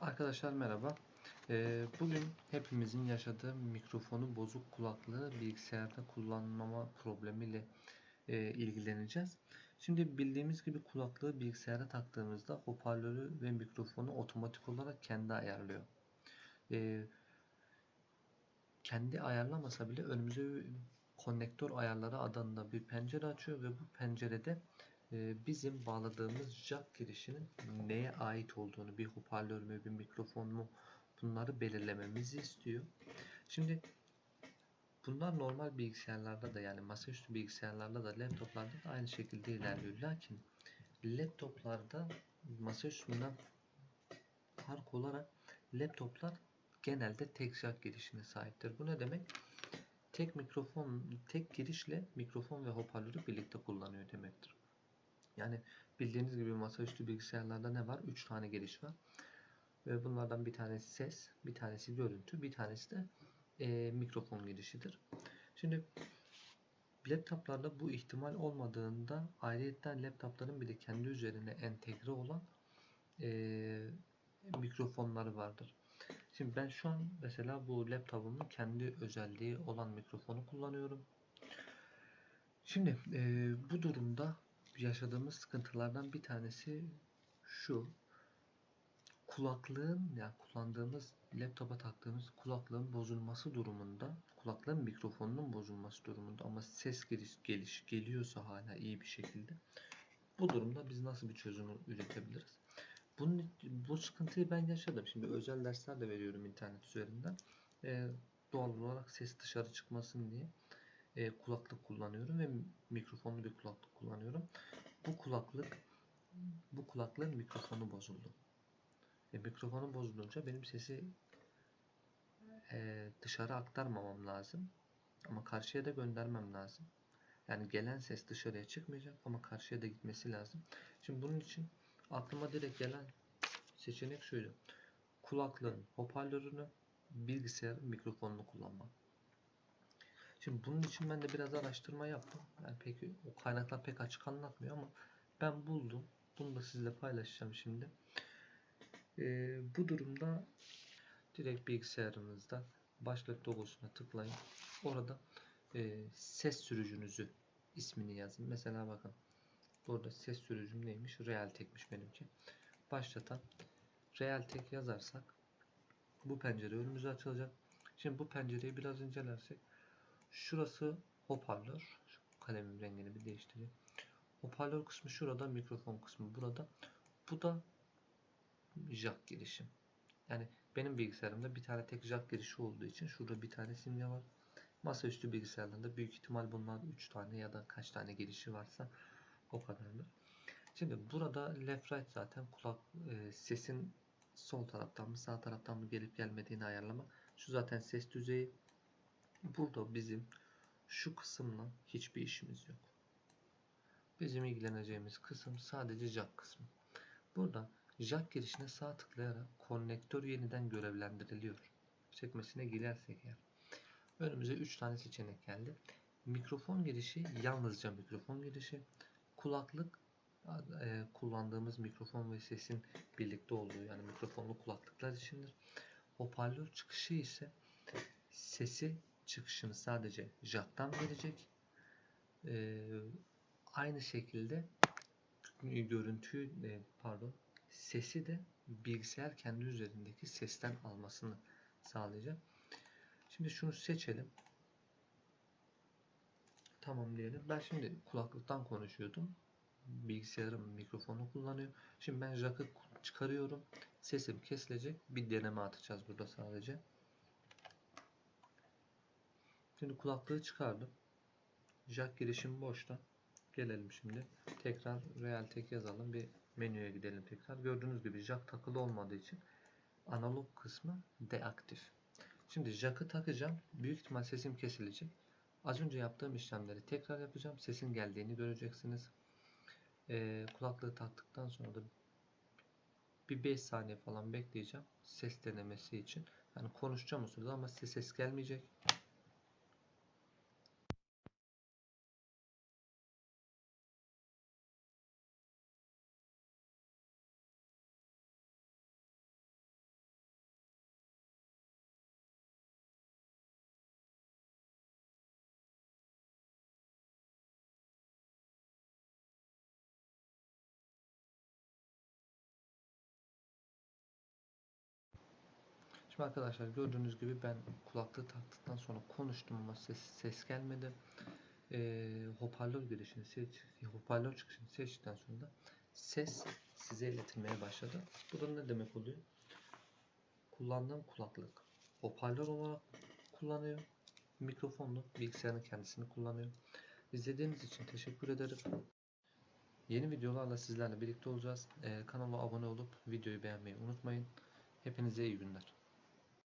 Arkadaşlar merhaba. Ee, bugün hepimizin yaşadığı mikrofonu bozuk kulaklığı bilgisayarda kullanmama problemiyle e, ilgileneceğiz. Şimdi bildiğimiz gibi kulaklığı bilgisayara taktığımızda hoparlörü ve mikrofonu otomatik olarak kendi ayarlıyor. Ee, kendi ayarlamasa bile önümüze konnektör ayarları adında bir pencere açıyor ve bu pencerede bizim bağladığımız jack girişinin neye ait olduğunu, bir hoparlör mü, bir mikrofon mu bunları belirlememizi istiyor. Şimdi bunlar normal bilgisayarlarda da yani masaüstü bilgisayarlarda da laptoplarda da aynı şekilde ilerliyor. Lakin laptoplarda masaüstünden fark olarak laptoplar genelde tek jack girişine sahiptir. Bu ne demek? Tek mikrofon, tek girişle mikrofon ve hoparlörü birlikte. Yani bildiğiniz gibi masaüstü bilgisayarlarda ne var? 3 tane giriş var. Ve bunlardan bir tanesi ses, bir tanesi görüntü, bir tanesi de e, mikrofon girişidir. Şimdi laptoplarda bu ihtimal olmadığında ayrıyetten laptopların bile kendi üzerine entegre olan e, mikrofonları vardır. Şimdi ben şu an mesela bu laptopumun kendi özelliği olan mikrofonu kullanıyorum. Şimdi e, bu durumda yaşadığımız sıkıntılardan bir tanesi şu. Kulaklığın ya yani kullandığımız laptopa taktığımız kulaklığın bozulması durumunda, kulaklığın mikrofonunun bozulması durumunda ama ses geliş, geliş geliyorsa hala iyi bir şekilde bu durumda biz nasıl bir çözüm üretebiliriz? Bunun, bu sıkıntıyı ben yaşadım. Şimdi özel dersler de veriyorum internet üzerinden. Ee, doğal olarak ses dışarı çıkmasın diye e, kulaklık kullanıyorum ve mikrofonlu bir kulaklık kullanıyorum. Bu kulaklık bu kulaklığın mikrofonu bozuldu. E, mikrofonu bozulunca benim sesi e, dışarı aktarmamam lazım. Ama karşıya da göndermem lazım. Yani gelen ses dışarıya çıkmayacak ama karşıya da gitmesi lazım. Şimdi bunun için aklıma direkt gelen seçenek şuydu. Kulaklığın hoparlörünü bilgisayarın mikrofonunu kullanmak. Şimdi bunun için ben de biraz araştırma yaptım. Yani peki o kaynaklar pek açık anlatmıyor ama ben buldum. Bunu da sizle paylaşacağım şimdi. Ee, bu durumda direkt bilgisayarınızda başlık logosuna tıklayın. Orada e, ses sürücünüzü ismini yazın. Mesela bakın burada ses sürücüm neymiş? Realtek'miş benimki. Başlatan Realtek yazarsak bu pencere önümüze açılacak. Şimdi bu pencereyi biraz incelersek Şurası hoparlör. Şu kalemin rengini bir değiştireyim. Hoparlör kısmı şurada, mikrofon kısmı burada. Bu da jack girişim. Yani benim bilgisayarımda bir tane tek jack girişi olduğu için şurada bir tane simge var. Masaüstü bilgisayarlarında büyük ihtimal bunlar 3 tane ya da kaç tane girişi varsa o kadardır. Şimdi burada left right zaten kulak e, sesin sol taraftan mı sağ taraftan mı gelip gelmediğini ayarlama. Şu zaten ses düzeyi. Burada bizim şu kısımla hiçbir işimiz yok. Bizim ilgileneceğimiz kısım sadece jack kısmı. Burada jack girişine sağ tıklayarak konnektör yeniden görevlendiriliyor. Sekmesine girersek eğer. Önümüze 3 tane seçenek geldi. Mikrofon girişi yalnızca mikrofon girişi. Kulaklık e, kullandığımız mikrofon ve sesin birlikte olduğu yani mikrofonlu kulaklıklar içindir. Hoparlör çıkışı ise sesi çıkışını sadece jack'tan verecek. Ee, aynı şekilde görüntüyü e, pardon sesi de bilgisayar kendi üzerindeki sesten almasını sağlayacak. Şimdi şunu seçelim. Tamam diyelim. Ben şimdi kulaklıktan konuşuyordum. Bilgisayarım mikrofonu kullanıyor. Şimdi ben jack'ı çıkarıyorum. Sesim kesilecek. Bir deneme atacağız burada sadece. Şimdi kulaklığı çıkardım. Jack girişim boşta. Gelelim şimdi. Tekrar Realtek yazalım. Bir menüye gidelim tekrar. Gördüğünüz gibi jack takılı olmadığı için analog kısmı deaktif. Şimdi jack'ı takacağım. Büyük ihtimal sesim kesilecek. Az önce yaptığım işlemleri tekrar yapacağım. Sesin geldiğini göreceksiniz. Ee, kulaklığı taktıktan sonra da bir 5 saniye falan bekleyeceğim. Ses denemesi için. Yani konuşacağım o sırada ama ses gelmeyecek. Şimdi arkadaşlar gördüğünüz gibi ben kulaklığı taktıktan sonra konuştum ama ses, ses gelmedi. Ee, hoparlör girişini seç, hoparlör çıkışını seçtikten sonra da ses size iletilmeye başladı. Bu da ne demek oluyor? Kullandığım kulaklık hoparlör olarak kullanıyor. Mikrofonlu bilgisayarın kendisini kullanıyor. İzlediğiniz için teşekkür ederim. Yeni videolarla sizlerle birlikte olacağız. Ee, kanala abone olup videoyu beğenmeyi unutmayın. Hepinize iyi günler.